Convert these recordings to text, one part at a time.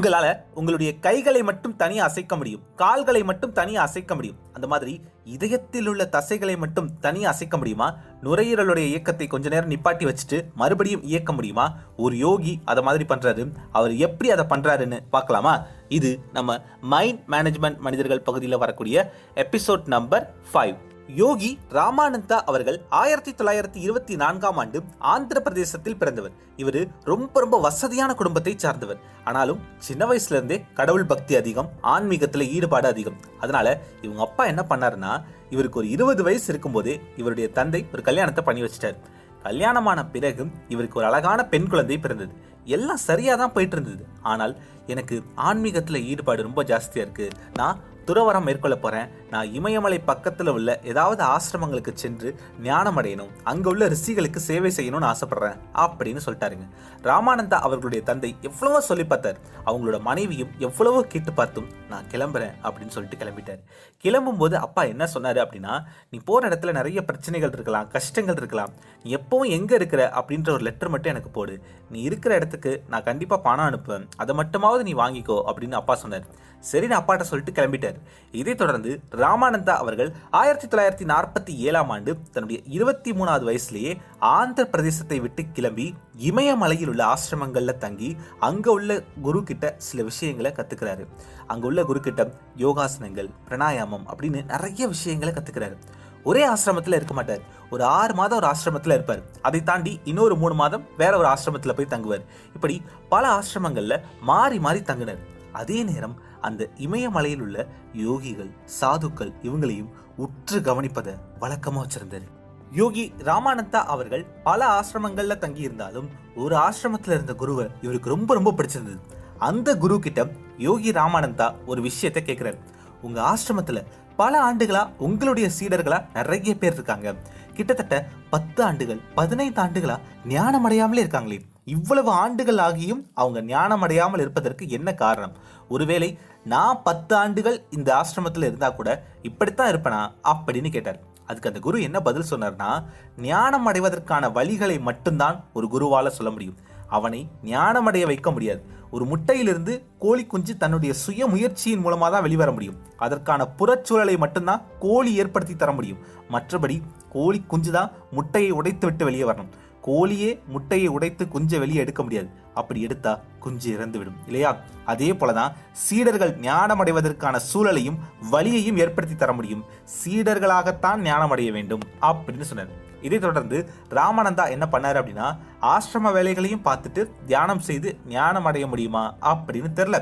உங்களால உங்களுடைய கைகளை மட்டும் தனியா அசைக்க முடியும். கால்களை மட்டும் தனியா அசைக்க முடியும். அந்த மாதிரி இதயத்தில் உள்ள தசைகளை மட்டும் தனியா அசைக்க முடியுமா? நுரையீரலுடைய இயக்கத்தை கொஞ்ச நேரம் நிப்பாட்டி வச்சுட்டு மறுபடியும் இயக்க முடியுமா? ஒரு யோகி அதை மாதிரி பண்றாரு. அவர் எப்படி அதை பண்றாருன்னு பார்க்கலாமா? இது நம்ம மைண்ட் மேனேஜ்மெண்ட் மனிதர்கள் பகுதியில் வரக்கூடிய episode number five Yogi Ramananda அவர்கள் ஆயிரத்தி தொள்ளாயிரத்தி இருபத்தி நான்காம் ஆண்டு ஆந்திர பிரதேசத்தில் பிறந்தவர். இவர் ரொம்ப ரொம்ப வசதியான குடும்பத்தை சார்ந்தவர். ஆனாலும் சின்ன வயசுல இருந்தே கடவுள் பக்தி அதிகம் ஆன்மீகத்தில் ஈடுபாடு அதிகம். அதனால இவங்க அப்பா என்ன பண்ணாருன்னா இவருக்கு ஒரு இருபது வயசு இருக்கும்போதே இவருடைய தந்தை ஒரு கல்யாணத்தை பண்ணி வச்சிட்டார். கல்யாணமான பிறகு இவருக்கு ஒரு அழகான பெண் குழந்தை பிறந்தது. எல்லாம் சரியாக தான் போயிட்டு இருந்தது. ஆனால் எனக்கு ஆன்மீகத்தில் ஈடுபாடு ரொம்ப ஜாஸ்தியாக இருக்குது நான் துறவரம் மேற்கொள்ள போறேன். நான் இமயமலை பக்கத்துல உள்ள ஏதாவது ஆசிரமங்களுக்கு சென்று ஞானம் அடையணும். அங்க உள்ள ரிஷிகளுக்கு சேவை செய்யணும்னு ஆசைப்படுறேன் அப்படின்னு சொல்லிட்டாருங்க. ராமானந்தா அவர்களுடைய தந்தை எவ்வளவோ சொல்லி பார்த்தார். அவங்களோட மனைவியும் எவ்வளவோ கேட்டு பார்த்தும் நான் கிளம்புறேன் அப்படின்னு சொல்லிட்டு கிளம்பிட்டார். கிளம்பும் போது அப்பா என்ன சொன்னாரு அப்படின்னா நீ போற இடத்துல நிறைய பிரச்சனைகள் இருக்கலாம் கஷ்டங்கள் இருக்கலாம். நீ எப்பவும் எங்க இருக்கிற? அப்படின்ற ஒரு லெட்டர் மட்டும் எனக்கு போடு. நீ இருக்கிற இடத்துக்கு நான் கண்டிப்பா பணம் அனுப்புவேன். அதை மட்டுமாவது நீ வாங்கிக்கோ அப்படின்னு அப்பா சொன்னார். சரின்னு அப்பாட்ட சொல்லிட்டு கிளம்பிட்டார். இதைத் தொடர்ந்து ராமானந்தா அவர்கள் ஆயிரத்தி தொள்ளாயிரத்தி நாற்பத்தி ஏழாம் ஆண்டு தன்னுடைய இருபத்தி மூணாவது வயசுலேயே ஆந்திர பிரதேசத்தை விட்டு கிளம்பி இமயமலையில் உள்ள ஆசிரமங்களில் தங்கி அங்கே உள்ள குரு கிட்ட சில விஷயங்களை கத்துக்கிறாரு. அங்கே உள்ள குரு கிட்ட யோகாசனங்கள் பிரணாயாமம் அப்படின்னு நிறைய விஷயங்களை கத்துக்கிறாரு. ஒரே ஆசிரமத்தில் இருக்க மாட்டார். ஒரு ஆறு மாதம் ஒரு ஆசிரமத்தில் இருப்பார். அதை தாண்டி இன்னொரு மூணு மாதம் வேற ஒரு ஆசிரமத்தில் போய் தங்குவார். இப்படி பல ஆசிரமங்களில் மாறி மாறி தங்கினார். அதே நேரம் அந்த இமயமலையில் உள்ள யோகிகள் சாதுக்கள் இவங்களையும் உற்று கவனிப்பதை வழக்கமாக வச்சிருந்தாரு யோகி ராமானந்தா அவர்கள் பல ஆசிரமங்கள்ல தங்கி இருந்தாலும் ஒரு ஆசிரமத்தில் இருந்த குருவை இவருக்கு ரொம்ப ரொம்ப பிடிச்சிருந்தது. அந்த குரு கிட்ட யோகி ராமானந்தா ஒரு விஷயத்தை கேட்கிறாரு உங்க ஆசிரமத்துல பல ஆண்டுகளா உங்களுடைய சீடர்களா நிறைய பேர் இருக்காங்க. கிட்டத்தட்ட பத்து ஆண்டுகள் பதினைந்து ஆண்டுகளா ஞானம் அடையாமலே இருக்காங்களே. இவ்வளவு ஆண்டுகள் ஆகியும் அவங்க ஞானம் அடையாமல் இருப்பதற்கு என்ன காரணம்? ஒருவேளை நான் பத்து ஆண்டுகள் இந்த ஆசிரமத்தில் இருந்தால் கூட இப்படித்தான் இருப்பேனா? அப்படின்னு கேட்டார். அதுக்கு அந்த குரு என்ன பதில் சொன்னார்னா ஞானம் அடைவதற்கான வழிகளை மட்டும்தான் ஒரு குருவால் சொல்ல முடியும். அவனை ஞானமடைய வைக்க முடியாது. ஒரு முட்டையிலிருந்து கோழி குஞ்சு தன்னுடைய சுய முயற்சியின் மூலமாக தான் வெளிவர முடியும். அதற்கான புறச்சூழலை மட்டும்தான் கோழி ஏற்படுத்தி தர முடியும். மற்றபடி கோழி குஞ்சு தான் முட்டையை உடைத்து விட்டு வெளியே வரணும். கோழியே முட்டையை உடைத்து குஞ்சை வெளியே எடுக்க முடியாது. அப்படி எடுத்தா குஞ்சு இறந்துவிடும். இல்லையா? அதே போலதான் சீடர்கள் ஞானம் அடைவதற்கான சூழலையும் வழியையும் ஏற்படுத்தி தர முடியும். சீடர்களாகத்தான் ஞானம் அடைய வேண்டும் அப்படின்னு சொன்னார். இதை தொடர்ந்து ராமானந்தா என்ன பண்ணார் அப்படின்னா ஆசிரம வேலைகளையும் பார்த்துட்டு தியானம் செய்து ஞானம் அடைய முடியுமா அப்படின்னு தெரில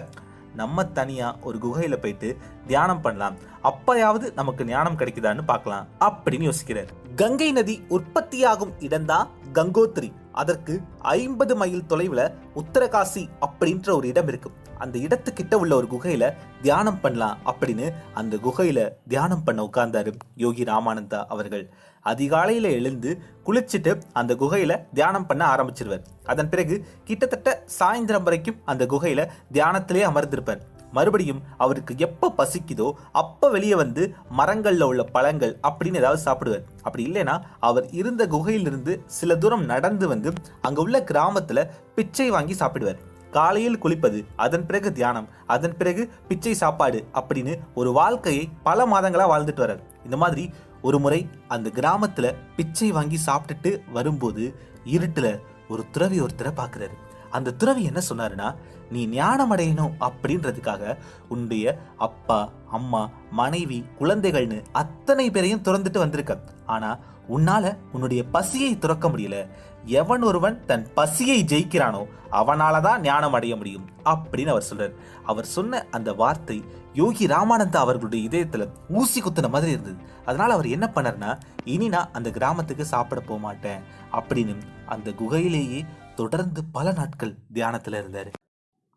நம்ம தனியாக ஒரு குகையில் போயிட்டு தியானம் பண்ணலாம். அப்பயாவது நமக்கு ஞானம் கிடைக்குதான்னு பார்க்கலாம் அப்படின்னு யோசிக்கிறார். கங்கை நதி உற்பத்தியாகும் இடம்தான் கங்கோத்திரி. அதற்கு ஐம்பது மைல் தொலைவில் உத்தரகாசி அப்படின்ற ஒரு இடம் இருக்கு. அந்த இடத்துக்கிட்ட உள்ள ஒரு குகையில தியானம் பண்ணலாம் அப்படின்னு அந்த குகையில தியானம் பண்ண உட்கார்ந்தாரு யோகி ராமானந்தா அவர்கள். அதிகாலையில் எழுந்து குளிச்சுட்டு அந்த குகையில தியானம் பண்ண ஆரம்பிச்சிருவார். அதன் பிறகு கிட்டத்தட்ட சாயந்தரம் வரைக்கும் அந்த குகையில தியானத்திலே அமர்ந்திருப்பார். மறுபடியும் அவருக்கு எப்போ பசிக்குதோ அப்போ வெளியே வந்து மரங்களில் உள்ள பழங்கள் அப்படின்னு ஏதாவது சாப்பிடுவார். அப்படி இல்லைன்னா அவர் இருந்த குகையிலிருந்து சில தூரம் நடந்து வந்து அங்கே உள்ள கிராமத்தில் பிச்சை வாங்கி சாப்பிடுவார். காலையில் குளிப்பது அதன் பிறகு தியானம் அதன் பிறகு பிச்சை சாப்பாடு அப்படின்னு ஒரு வாழ்க்கையை பல மாதங்களாக வாழ்ந்துட்டு வர்றார். இந்த மாதிரி ஒரு முறை அந்த கிராமத்தில் பிச்சை வாங்கி சாப்பிட்டுட்டு வரும்போது இருட்டுல ஒரு துறவி ஒருத்தரை பார்க்குறாரு. அந்த துறவி என்ன சொன்னாருன்னா நீ ஞானம் அடையணும் அப்படின்றதுக்காக உன்னுடைய அப்பா அம்மா மனைவி குழந்தைகள்னு அத்தனை பேரையும் துறந்துட்டு வந்திருக்க. ஆனா உன்னால உன்னுடைய பசியை துறக்க முடியல. எவன் ஒருவன் தன் பசியை ஜெயிக்கிறானோ அவனால தான் ஞானம் அடைய முடியும் அப்படின்னு அவர் சொல்றார். அவர் சொன்ன அந்த வார்த்தை யோகி ராமானந்தா அவர்களுடைய இதயத்துல ஊசி குத்துன மாதிரி இருந்தது. அதனால அவர் என்ன பண்ணார்னா இனி நான் அந்த கிராமத்துக்கு சாப்பிட போக மாட்டேன் அப்படின்னு அந்த குகையிலேயே தொடர்ந்து பல நாட்கள் தியானத்தில் இருந்தார்.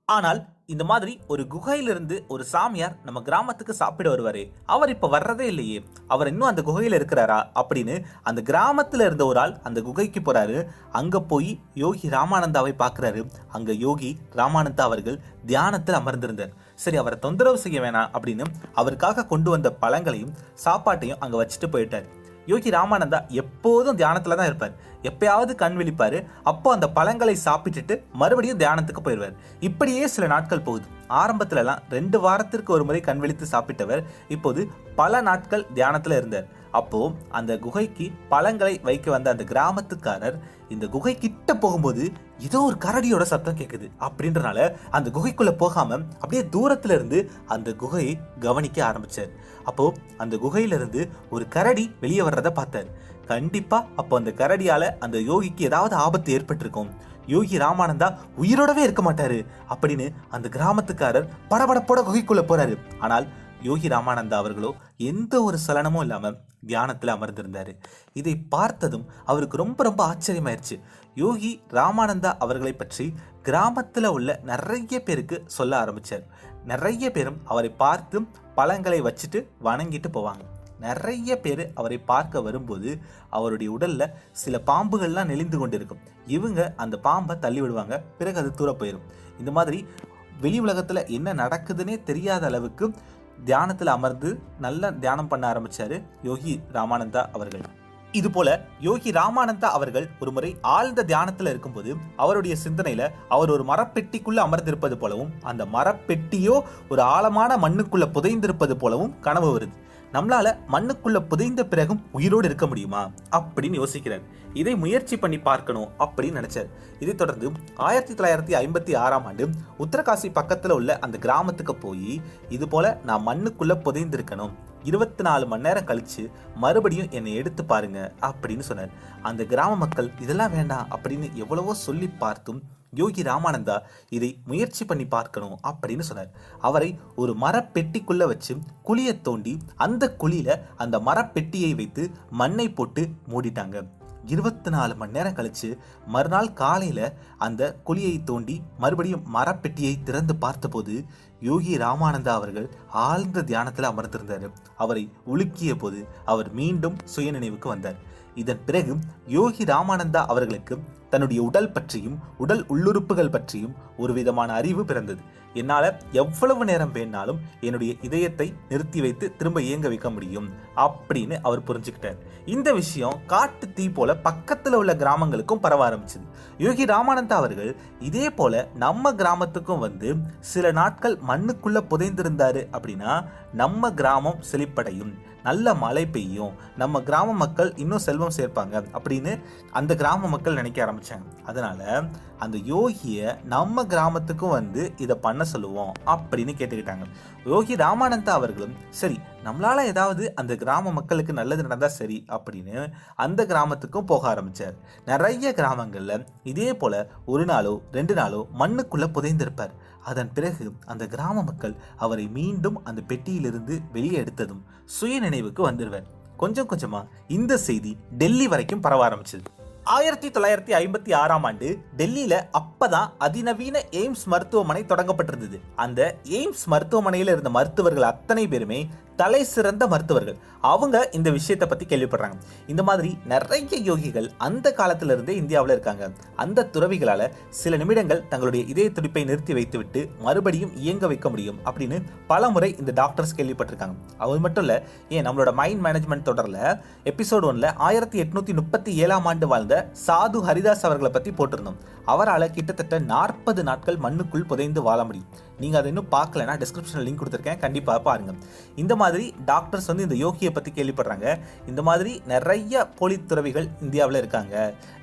ஆனால் இந்த மாதிரி ஒரு குகையிலிருந்து ஒரு சாமியார் நம்ம கிராமத்துக்கு சாப்பிட வருவாரே. அவர் இப்போ வர்றதே இல்லையே. அவர் இன்னும் அந்த குகையில் இருக்கிறாரா? அப்படின்னு அந்த கிராமத்தில் இருந்த ஒரு ஆள் அந்த குகைக்கு போகிறாரு அங்கே போய் யோகி ராமானந்தாவை பார்க்குறாரு அங்கே யோகி ராமானந்தா அவர்கள் தியானத்தில் அமர்ந்திருந்தார். சரி அவரை தொந்தரவு செய்ய வேணாம் அப்படின்னு அவருக்காக கொண்டு வந்த பழங்களையும் சாப்பாட்டையும் அங்கே வச்சுட்டு போயிட்டார். யோகி ராமானந்தா எப்போதும் தியானத்தில் தான் இருப்பார். எப்பயாவது கண் விழிப்பார். அப்போ அந்த பழங்களை சாப்பிட்டுட்டு மறுபடியும் தியானத்துக்கு போயிடுவார். இப்படியே சில நாட்கள் போகுது. ஆரம்பத்துலலாம் ரெண்டு வாரத்திற்கு ஒரு முறை கண் விழித்து சாப்பிட்டவர் இப்போது பல நாட்கள் தியானத்தில் இருந்தார். அப்போ அந்த குகைக்கு பழங்களை வைக்க வந்த அந்த கிராமத்துக்காரர் இந்த குகை கிட்ட போகும்போது ஏதோ ஒரு கரடியோட சத்தம் கேட்குது அப்படின்றனால அந்த குகைக்குள்ள போகாம அப்படியே தூரத்துல இருந்து அந்த குகையை கவனிக்க ஆரம்பிச்சார். அப்போ அந்த குகையில இருந்து ஒரு கரடி வெளியே வர்றதை பார்த்தார். கண்டிப்பா அப்போ அந்த கரடியால அந்த யோகிக்கு ஏதாவது ஆபத்து ஏற்பட்டிருக்கும். யோகி ராமானந்தா உயிரோடவே இருக்க மாட்டாரு அப்படின்னு அந்த கிராமத்துக்காரர் படபடப்போட குகைக்குள்ள போறாரு. ஆனால் யோகி ராமானந்தா அவர்களோ எந்த ஒரு சலனமும் இல்லாமல் தியானத்தில் அமர்ந்திருந்தார். இதை பார்த்ததும் அவருக்கு ரொம்ப ரொம்ப ஆச்சரியமாயிருச்சு. யோகி ராமானந்தா அவர்களை பற்றி கிராமத்தில் உள்ள நிறைய பேருக்கு சொல்ல ஆரம்பித்தார் நிறைய பேரும் அவரை பார்த்து பழங்களை வச்சுட்டு வணங்கிட்டு போவாங்க. நிறைய பேர் அவரை பார்க்க வரும்போது அவருடைய உடலில் சில பாம்புகள்லாம் நெளிந்து கொண்டிருக்கும். இவங்க அந்த பாம்பை தள்ளி விடுவாங்க பிறகு அது தூர போயிடும் இந்த மாதிரி வெளி உலகத்தில் என்ன நடக்குதுன்னே தெரியாத அளவுக்கு தியானத்தில் அமர்ந்து நல்ல தியானம் பண்ண ஆரம்பித்தார் யோகி ராமானந்தா அவர்கள். இது போல யோகி ராமானந்தா அவர்கள் ஒரு முறை ஆழ்ந்த தியானத்துல இருக்கும்போது அவருடைய சிந்தனையில அவர் ஒரு மரப்பெட்டிக்குள்ள அமர்ந்திருப்பது போலவும் அந்த மரப்பெட்டியோ ஒரு ஆழமான மண்ணுக்குள்ள புதைந்திருப்பது போலவும் கனவு வருது. நம்மளால மண்ணுக்குள்ள புதைந்த பிறகும் உயிரோடு இருக்க முடியுமா? அப்படின்னு யோசிக்கிறார். இதை முயற்சி பண்ணி பார்க்கணும் அப்படின்னு நினைச்சார். இதைத் தொடர்ந்து ஆயிரத்தி தொள்ளாயிரத்தி ஐம்பத்தி ஆறாம் ஆண்டு உத்தரகாசி பக்கத்துல உள்ள அந்த கிராமத்துக்கு போய் இது போல நான் மண்ணுக்குள்ள புதைந்திருக்கணும். இருபத்தி நாலு மணி நேரம் கழிச்சு மறுபடியும் என்னை எடுத்து பாருங்க அப்படின்னு சொன்னார். அந்த கிராம மக்கள் இதெல்லாம் வேண்டாம் அப்படின்னு எவ்வளவோ சொல்லி பார்த்தும் யோகி ராமானந்தா இதை முயற்சி பண்ணி பார்க்கணும் அப்படின்னு சொன்னார். அவரை ஒரு மரப்பெட்டிக்குள்ள வச்சு குழியை தோண்டி அந்த குழியில அந்த மரப்பெட்டியை வைத்து மண்ணை போட்டு மூடிட்டாங்க. இருபத்தி நாலு மணி நேரம் கழிச்சு மறுநாள் காலையில அந்த குழியை தோண்டி மறுபடியும் மரப்பெட்டியை திறந்து பார்த்தபோது யோகி ராமானந்தா அவர்கள் ஆழ்ந்த தியானத்தில் அமர்ந்திருந்தார். அவரை உலுக்கிய போது அவர் மீண்டும் சுயநினைவுக்கு வந்தார். இதன் பிறகு யோகி ராமானந்தா அவர்களுக்கு தன்னுடைய உடல் பற்றியும் உடல் உள்ளுறுப்புகள் பற்றியும் ஒரு விதமான அறிவு பிறந்தது. என்னால் எவ்வளவு நேரம் வேணாலும் என்னுடைய இதயத்தை நிறுத்தி வைத்து திரும்ப இயங்க வைக்க முடியும் அப்படின்னு அவர் புரிஞ்சுக்கிட்டார். இந்த விஷயம் காட்டு தீ போல பக்கத்தில் உள்ள கிராமங்களுக்கும் பரவ ஆரம்பிச்சது. யோகி ராமானந்தா அவர்கள் இதே போல நம்ம கிராமத்துக்கும் வந்து சில நாட்கள் மண்ணுக்குள்ள புதைந்திருந்தாரு அப்படின்னா நம்ம கிராமம் செழிப்படையும். நல்ல மழை பெய்யும் நம்ம கிராம மக்கள் இன்னும் செல்வம் சேர்ப்பாங்க அப்படின்னு அந்த கிராம மக்கள் நினைக்க ஆரம்பித்தாங்க அதனால் அந்த யோகியை நம்ம கிராமத்துக்கும் வந்து இதை பண்ண சொல்லுவோம் அப்படின்னு கேட்டுக்கிட்டாங்க. யோகி ராமானந்தா அவர்களும் சரி நம்மளால் ஏதாவது அந்த கிராம மக்களுக்கு நல்லது நடந்தால் சரி அப்படின்னு அந்த கிராமத்துக்கும் போக ஆரம்பித்தார் நிறைய கிராமங்களில் இதே போல் ஒரு நாளோ ரெண்டு நாளோ மண்ணுக்குள்ளே புதைந்திருப்பார். அதன் பிறகு அந்த கிராம மக்கள் அவரை மீண்டும் அந்த பெட்டியிலிருந்து வெளியே எடுத்ததும் சுய நினைவுக்கு வந்துடுவேன் கொஞ்சம் கொஞ்சமா இந்த செய்தி டெல்லி வரைக்கும் பரவ ஆரம்பிச்சது. ஆயிரத்தி தொள்ளாயிரத்தி ஐம்பத்தி ஆறாம் ஆண்டு டெல்லியில அப்பதான் அதிநவீன எய்ம்ஸ் மருத்துவமனை தொடங்கப்பட்டிருந்தது. அந்த எய்ம்ஸ் மருத்துவமனையில இருந்த மருத்துவர்கள் அத்தனை பேருமே தலை சிறந்த மருத்துவர்கள். அவங்க இந்த விஷயத்தை பத்தி கேள்விப்படுறாங்க. இந்த மாதிரி நிறைய யோகிகள் அந்த காலத்துல இருந்தே இந்தியாவில் இருக்காங்க. அந்த துறவிகளால சில நிமிடங்கள் தங்களுடைய இதய துடிப்பை நிறுத்தி வைத்துவிட்டு மறுபடியும் இயங்க வைக்க முடியும் அப்படின்னு பல முறை இந்த டாக்டர்ஸ் கேள்விப்பட்டிருக்காங்க. அது மட்டும் இல்ல ஏன் நம்மளோட மைண்ட் மேனேஜ்மெண்ட் தொடர்ல எபிசோட் ஒன்ல ஆயிரத்தி எட்நூத்தி முப்பத்தி ஏழாம் ஆண்டு வாழ்ந்த சாது ஹரிதாஸ் அவர்களை பற்றி போட்டிருந்தோம். அவரால் கிட்டத்தட்ட நாற்பது நாட்கள் மண்ணுக்குள் புதைந்து வாழ முடியும். நீங்கள் அதை இன்னும் பார்க்கலனா டிஸ்கிரிப்ஷனில் லிங்க் கொடுத்துருக்கேன். கண்டிப்பாக பாருங்கள் இந்த மாதிரி டாக்டர்ஸ் வந்து இந்த யோகியை பற்றி கேள்விப்படுறாங்க. இந்த மாதிரி நிறைய போலி துறவிகள் இந்தியாவில் இருக்காங்க.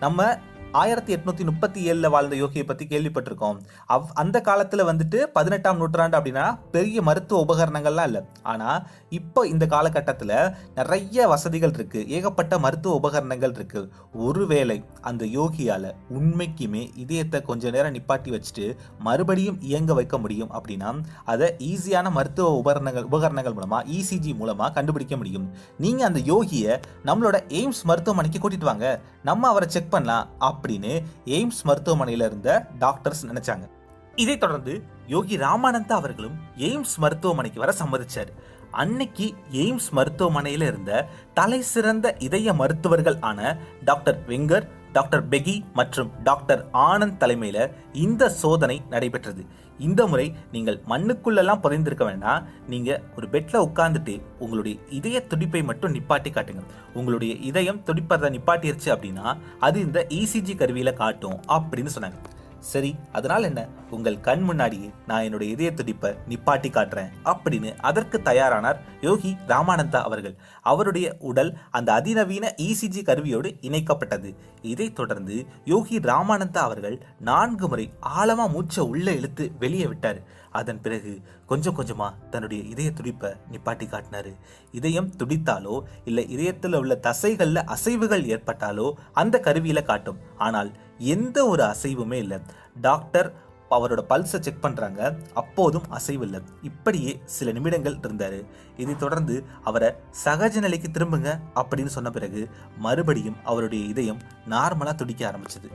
நம்ம ஆயிரத்தி எட்நூத்தி முப்பத்தி ஏழுல வாழ்ந்த யோகியை பத்தி கேள்விப்பட்டிருக்கோம். அவ் அந்த காலத்துல வந்துட்டு பதினெட்டாம் நூற்றாண்டு அப்படின்னா பெரிய மருத்துவ உபகரணங்கள்லாம் இல்லை. ஆனா இப்போ இந்த காலகட்டத்தில் நிறைய வசதிகள் இருக்கு. ஏகப்பட்ட மருத்துவ உபகரணங்கள் இருக்கு. ஒருவேளை அந்த யோகியால உண்மைக்குமே இதயத்தை கொஞ்ச நேரம் நிப்பாட்டி வச்சுட்டு மறுபடியும் இயங்க வைக்க முடியும் அப்படின்னா அதை ஈஸியான மருத்துவ உபகரணங்கள் உபகரணங்கள் மூலமா இசிஜி மூலமா கண்டுபிடிக்க முடியும். நீங்க அந்த யோகியை நம்மளோட எய்ம்ஸ் மருத்துவமனைக்கு கூட்டிட்டு வாங்க. நம்ம அவரை செக் பண்ணலாம். அப்படின்னு எய்ம்ஸ் மருத்துவமனையில இருந்த டாக்டர்ஸ் நினைச்சாங்க. இதை தொடர்ந்து யோகி ராமானந்தா அவர்களும் எய்ம்ஸ் மருத்துவமனைக்கு வர சம்மதிச்சார். அன்னைக்கு எய்ம்ஸ் மருத்துவமனையில இருந்த தலை சிறந்த இதய மருத்துவர்கள் ஆன டாக்டர் வெங்கர் டாக்டர் பெகி மற்றும் டாக்டர் ஆனந்த் தலைமையில் இந்த சோதனை நடைபெற்றது. இந்த முறை நீங்கள் மண்ணுக்குள்ளெல்லாம் புதைந்திருக்க வேண்டாம். நீங்கள் ஒரு பெட்டில் உட்காந்துட்டு உங்களுடைய இதய துடிப்பை மட்டும் நிப்பாட்டி காட்டுங்க. உங்களுடைய இதயம் துடிப்பதை நிப்பாட்டிருச்சு அப்படின்னா அது இந்த இசிஜி கருவியில் காட்டும் அப்படின்னு சொன்னாங்க. சரி அதனால் என்ன? உங்கள் கண் முன்னாடியே நான் என்னுடைய இதய துடிப்பை நிப்பாட்டி காட்டுறேன் அப்படின்னு அதற்கு தயாரானார் யோகி ராமானந்தா அவர்கள். அவருடைய உடல் அந்த அதிநவீன இசிஜி கருவியோடு இணைக்கப்பட்டது. இதைத் தொடர்ந்து யோகி ராமானந்தா அவர்கள் நான்கு முறை ஆழமா மூச்சை உள்ளே இழுத்து வெளியே விட்டார். அதன் பிறகு கொஞ்சம் கொஞ்சமாக தன்னுடைய இதய துடிப்பை நிப்பாட்டி காட்டினாரு. இதயம் துடித்தாலோ இல்லை இதயத்தில் உள்ள தசைகளில் அசைவுகள் ஏற்பட்டாலோ அந்த கருவியில் காட்டும். ஆனால் எந்த ஒரு அசைவுமே இல்லை. டாக்டர் அவரோட பல்ஸை செக் பண்ணுறாங்க அப்போதும் அசைவில்லை இப்படியே சில நிமிடங்கள் இருந்தார். இதை தொடர்ந்து அவரை சகஜ நிலைக்கு திரும்புங்க அப்படின்னு சொன்ன பிறகு மறுபடியும் அவருடைய இதயம் நார்மலாக துடிக்க ஆரம்பிச்சது.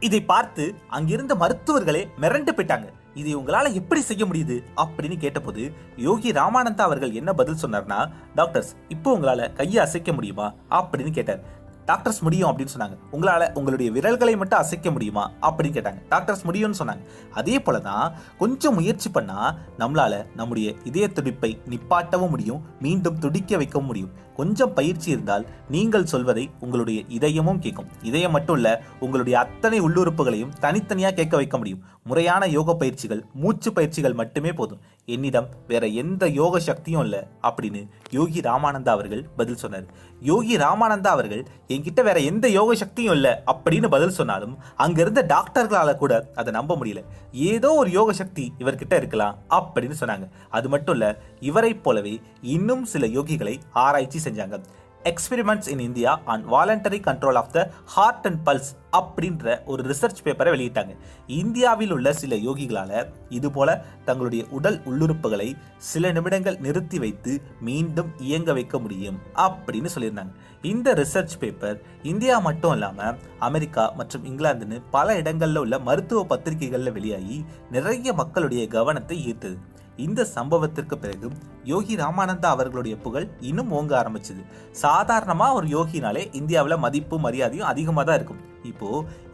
இதை பார்த்து அங்கிருந்த மருத்துவர்களே மிரண்டு போயிட்டாங்க. இதை உங்களால எப்படி செய்ய முடியுது? அப்படின்னு கேட்டபோது யோகி ராமானந்தா அவர்கள் என்ன பதில் சொன்னார்னா டாக்டர்ஸ் இப்போ உங்களால கையை அசைக்க முடியுமா? அப்படின்னு கேட்டார். டாக்டர்ஸ் முடியும் அப்படின்னு சொன்னாங்க. உங்களால் உங்களுடைய விரல்களை மட்டும் அசைக்க முடியுமா? அப்படின்னு கேட்டாங்க. டாக்டர்ஸ் முடியும்னு சொன்னாங்க. அதே போல தான் கொஞ்சம் முயற்சி பண்ணால் நம்மளால் நம்முடைய இதய துடிப்பை நிப்பாட்டவும் முடியும் மீண்டும் துடிக்க வைக்கவும் முடியும். கொஞ்சம் பயிற்சி இருந்தால் நீங்கள் சொல்வதை உங்களுடைய இதயமும் கேட்கும். இதயம் மட்டும் இல்ல உங்களுடைய அத்தனை உள்ளுறுப்புகளையும் தனித்தனியா கேட்க வைக்க முடியும். முறையான யோக பயிற்சிகள் மூச்சு பயிற்சிகள் மட்டுமே போதும். என்னிடம் வேற எந்த யோக சக்தியும் இல்லை அப்படின்னு யோகி ராமானந்தா அவர்கள் பதில் சொன்னார். யோகி ராமானந்தா அவர்கள் என்கிட்ட வேற எந்த யோக சக்தியும் இல்லை அப்படின்னு பதில் சொன்னாலும் அங்க இருந்த டாக்டர்களால கூட அதை நம்ப முடியல. ஏதோ ஒரு யோக சக்தி இவர்கிட்ட இருக்கலாம் அப்படின்னு சொன்னாங்க. அது மட்டும் இல்ல இவரைப் போலவே இன்னும் சில யோகிகளை ஆராய்ச்சி செஞ்சாங்க. Experiments in India on voluntary control of the heart and pulse அப்படின்ற ஒரு ரிசர்ச் பேப்பரை வெளியிட்டாங்க. இந்தியாவில் உள்ள சில யோகிகளால இது போல தங்களுடைய உடல் உள்ளுறுப்புகளை சில நிமிடங்கள் நிறுத்தி வைத்து மீண்டும் இயங்க வைக்க முடியும் அப்படின்னு சொல்லியிருந்தாங்க. இந்த ரிசர்ச் பேப்பர் இந்தியா மட்டும் இல்லாம அமெரிக்கா மற்றும் இங்கிலாந்துன்னு பல இடங்கள்ல உள்ள மருத்துவ பத்திரிகைகள்ல வெளியாகி நிறைய மக்களுடைய கவனத்தை ஈர்த்தது. இந்த சம்பவத்திற்கு பிறகு யோகி ராமானந்தா அவர்களுடைய புகழ் இன்னும் ஓங்க ஆரம்பிச்சது. சாதாரணமாக ஒரு யோகினாலே இந்தியாவில் மதிப்பு மரியாதையும் அதிகமாக தான் இருக்கும். இப்போ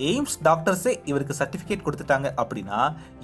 எய்ம்ஸ் டாக்டர்ஸே இவருக்கு சர்டிஃபிகேட் கொடுத்துட்டாங்க அப்படின்னா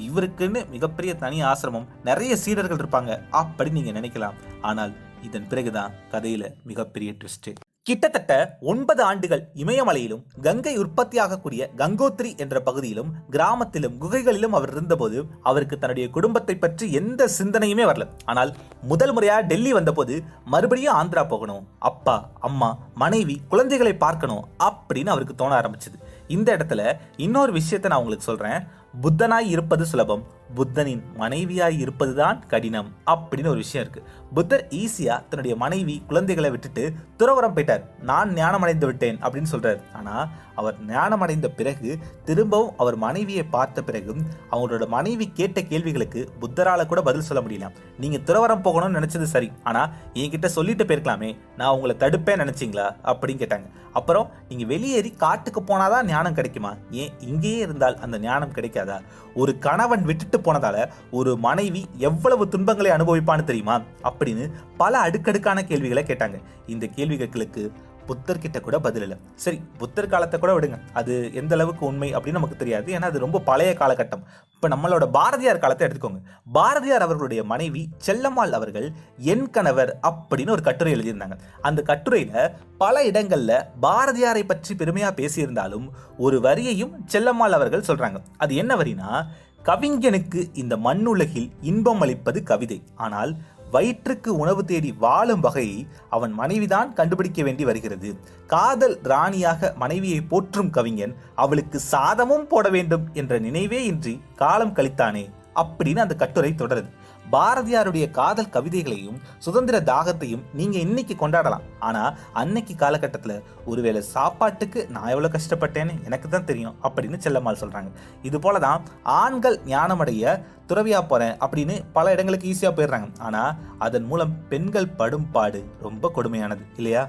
இவருக்குன்னு மிகப்பெரிய தனி ஆசிரமம் நிறைய சீடர்கள் இருப்பாங்க. அப்படி நீங்கள் நினைக்கலாம். ஆனால் இதன் பிறகுதான் கதையில் மிகப்பெரிய ட்விஸ்ட்டு கிட்டத்தட்ட ஒன்பது ஆண்டுகள் இமயமலையிலும் கங்கை உற்பத்தியாகக்கூடிய கங்கோத்ரி என்ற பகுதியிலும் கிராமத்திலும் குகைகளிலும் அவர் இருந்தபோது அவருக்கு தன்னுடைய குடும்பத்தை பற்றி எந்த சிந்தனையுமே வரல. ஆனால் முதல் முறையா டெல்லி வந்தபோது மறுபடியும் ஆந்திரா போகணும். அப்பா அம்மா மனைவி குழந்தைகளை பார்க்கணும் அப்படின்னு அவருக்கு தோண ஆரம்பிச்சது. இந்த இடத்துல இன்னொரு விஷயத்தை நான் உங்களுக்கு சொல்றேன். புத்தனாய் இருப்பது சுலபம். புத்தனின் மனைவியாய் இருப்பதுதான் கடினம் அப்படின்னு ஒரு விஷயம் இருக்கு. புத்தர் ஈஸியா தன்னுடைய மனைவி குழந்தைகளை விட்டுட்டு துறவரம் போயிட்டார். நான் ஞானம் அடைந்து விட்டேன் அப்படின்னு சொல்றாரு. ஆனா அவர் ஞானம் அடைந்த பிறகு திரும்பவும் அவர் மனைவியை பார்த்த பிறகும் அவங்களோட மனைவி கேட்ட கேள்விகளுக்கு புத்தரால கூட பதில் சொல்ல முடியல. நீங்க துறவரம் போகணும்னு நினைச்சது சரி. ஆனா என்கிட்ட சொல்லிட்டு போயிருக்கலாமே. நான் உங்களை தடுப்பேன் நினைச்சீங்களா? அப்படின்னு கேட்டாங்க. அப்புறம் நீங்க வெளியேறி காட்டுக்கு போனாதான் ஞானம் கிடைக்குமா? ஏன் இங்கேயே இருந்தால் அந்த ஞானம் கிடைக்காதா? ஒரு கணவன் விட்டுட்டு போனதால ஒரு மனைவி எவ்வளவு துன்பங்களை அனுபவிப்பான்னு தெரியுமா? அப்படின்னு பல அடுக்கடுக்கான கேள்விகளை கேட்டாங்க. இந்த கேள்விகளுக்கு புத்தர் கிட்ட கூட பதில் இல்லை. சரி புத்தர் காலத்தை கூட விடுங்க. அது எந்த அளவுக்கு உண்மை அப்படின்னு நமக்கு தெரியாது. ஏன்னா அது ரொம்ப பழைய காலகட்டம். இப்போ நம்மளோட பாரதியார் காலத்தை எடுத்துக்கோங்க. பாரதியார் அவர்களுடைய மனைவி செல்லம்மாள் அவர்கள் என் கணவர் அப்படின்னு ஒரு கட்டுரை எழுதியிருந்தாங்க. அந்த கட்டுரையில பல இடங்கள்ல பாரதியாரை பற்றி பெருமையா பேசியிருந்தாலும் ஒரு வரியையும் செல்லம்மாள் அவர்கள் சொல்றாங்க. அது என்ன வரினா கவிஞனுக்கு இந்த மண்ணுலகில் இன்பம் அளிப்பது கவிதை. ஆனால் வயிற்றுக்கு உணவு தேடி வாழும் வகையை அவன் மனைவிதான் கண்டுபிடிக்க வேண்டி வருகிறது. காதல் ராணியாக மனைவியை போற்றும் கவிஞன் அவளுக்கு சாதமும் போட வேண்டும் என்ற நினைவே இன்றி காலம் கழித்தானே அப்படின்னு அந்த கட்டுரை தொடருது. பாரதியாருடைய காதல் கவிதைகளையும் சுதந்திர தாகத்தையும் நீங்க இன்னைக்கு கொண்டாடலாம். ஆனா அன்னைக்கு காலகட்டத்துல ஒருவேளை சாப்பாட்டுக்கு நான் எவ்வளவு கஷ்டப்பட்டேன்னு எனக்கு தான் தெரியும் அப்படின்னு செல்லம்மாள் சொல்றாங்க. இது போலதான் ஆண்கள் ஞானமடைய துறவியா போறேன் அப்படின்னு பல இடங்களுக்கு ஈஸியா போயிடுறாங்க. ஆனா அதன் மூலம் பெண்கள் படும் பாடு ரொம்ப கொடுமையானது இல்லையா?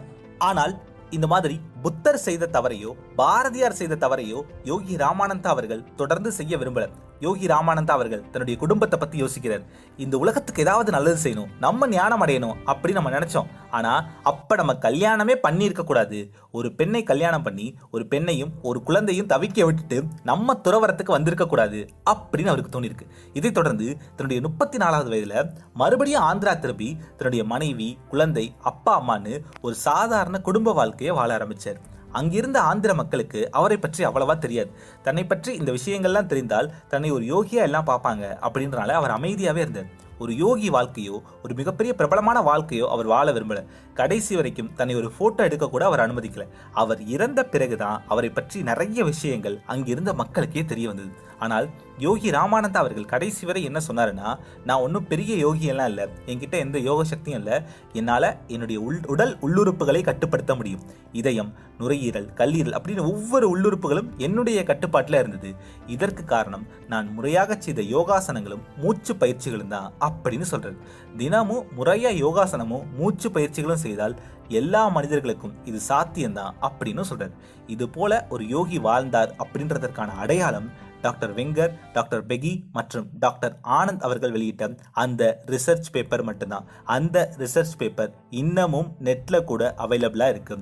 ஆனால் இந்த மாதிரி புத்தர் செய்த தவறையோ பாரதியார் செய்த தவறையோ யோகி ராமானந்தா அவர்கள் தொடர்ந்து செய்ய விரும்பல. யோகி ராமானந்தா அவர்கள் தன்னுடைய குடும்பத்தை பத்தி யோசிக்கிறார். இந்த உலகத்துக்கு ஏதாவது நல்லது செய்யணும் நம்ம ஞானம் அடையணும் அப்படி நம்ம நினைச்சோம். ஆனா அப்ப நம்ம கல்யாணமே பண்ணியிருக்க கூடாது. ஒரு பெண்ணை கல்யாணம் பண்ணி ஒரு பெண்ணையும் ஒரு குழந்தையும் தவிக்க விட்டுட்டு நம்ம துறவரத்துக்கு வந்திருக்க கூடாது அப்படின்னு அவருக்கு தோணியிருக்கு. இதைத் தொடர்ந்து தன்னுடைய முப்பத்தி நாலாவது வயதுல மறுபடியும் ஆந்திரா திரும்பி தன்னுடைய மனைவி குழந்தை அப்பா அம்மான்னு ஒரு சாதாரண குடும்ப வாழ்க்கையை வாழ ஆரம்பிச்சார். அங்கிருந்த ஆந்திர மக்களுக்கு அவரை பற்றி அவ்வளவா தெரியாது. தன்னை பற்றி இந்த விஷயங்கள்லாம் தெரிந்தால் தன்னை ஒரு யோகியா எல்லாம் பார்ப்பாங்க அப்படின்றனால அவர் அமைதியாவே இருந்தார். ஒரு யோகி வாழ்க்கையோ ஒரு மிகப்பெரிய பிரபலமான வாழ்க்கையோ அவர் வாழ விரும்பல. கடைசி வரைக்கும் தன்னை ஒரு போட்டோ எடுக்க கூட அவர் அனுமதிக்கல. அவர் இறந்த பிறகுதான் அவரை பற்றி நிறைய விஷயங்கள் அங்கிருந்த மக்களுக்கே தெரிய வந்தது. ஆனால் யோகி ராமானந்தா அவர்கள் கடைசி வரை என்ன சொன்னாருன்னா நான் ஒன்றும் பெரிய யோகி எல்லாம் இல்லை. என்கிட்ட எந்த யோக சக்தியும் இல்லை. என்னால் என்னுடைய உள் உடல் உள்ளுறுப்புகளை கட்டுப்படுத்த முடியும். இதயம் நுரையீரல் கல்லீரல் அப்படின்னு ஒவ்வொரு உள்ளுறுப்புகளும் என்னுடைய கட்டுப்பாட்டில் இருந்தது. இதற்கு காரணம் நான் முறையாக செய்த யோகாசனங்களும் மூச்சு பயிற்சிகளும் தான் அப்படின்னு சொல்கிறது தினமும் முறையாக யோகாசனமும் மூச்சு பயிற்சிகளும் செய்தால் எல்லா மனிதர்களுக்கும் இது சாத்தியம்தான் அப்படின்னு சொல்கிறார் இது போல ஒரு யோகி வாழ்ந்தார் அப்படின்றதற்கான அடையாளம் டாக்டர் வெங்கர் டாக்டர் பெகி மற்றும் டாக்டர் ஆனந்த் அவர்கள் வெளியிட்ட அந்த ரிசர்ச் பேப்பர் மட்டும்தான். அந்த ரிசர்ச் பேப்பர் இன்னமும் நெட்ல கூட அவைலபிளா இருக்கு.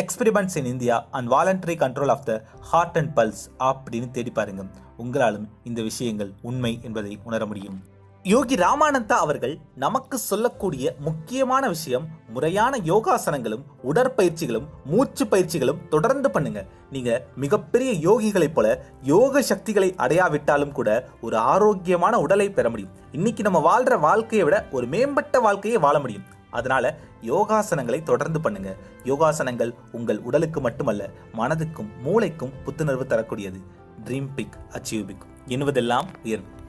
Experiments in India and voluntary control of the heart and pulse அப்படின்னு தேடி பாருங்க. உங்களாலும் இந்த விஷயங்கள் உண்மை என்பதை உணர முடியும். யோகி ராமானந்தா அவர்கள் நமக்கு சொல்லக்கூடிய முக்கியமான விஷயம் முறையான யோகாசனங்களும் உடற்பயிற்சிகளும் மூச்சு பயிற்சிகளும் தொடர்ந்து பண்ணுங்க. நீங்க மிகப்பெரிய யோகிகளைப் போல யோக சக்திகளை அடையாவிட்டாலும் கூட ஒரு ஆரோக்கியமான உடலை பெற முடியும். இன்னைக்கு நம்ம வாழ்ற வாழ்க்கையை விட ஒரு மேம்பட்ட வாழ்க்கையை வாழ முடியும். அதனால யோகாசனங்களை தொடர்ந்து பண்ணுங்க. யோகாசனங்கள் உங்கள் உடலுக்கு மட்டுமல்ல மனதுக்கும் மூளைக்கும் புத்துணர்வு தரக்கூடியது. ட்ரீம் பிக் அச்சீவ் பிக் எண்ணுவதெல்லாம் உயர்வு.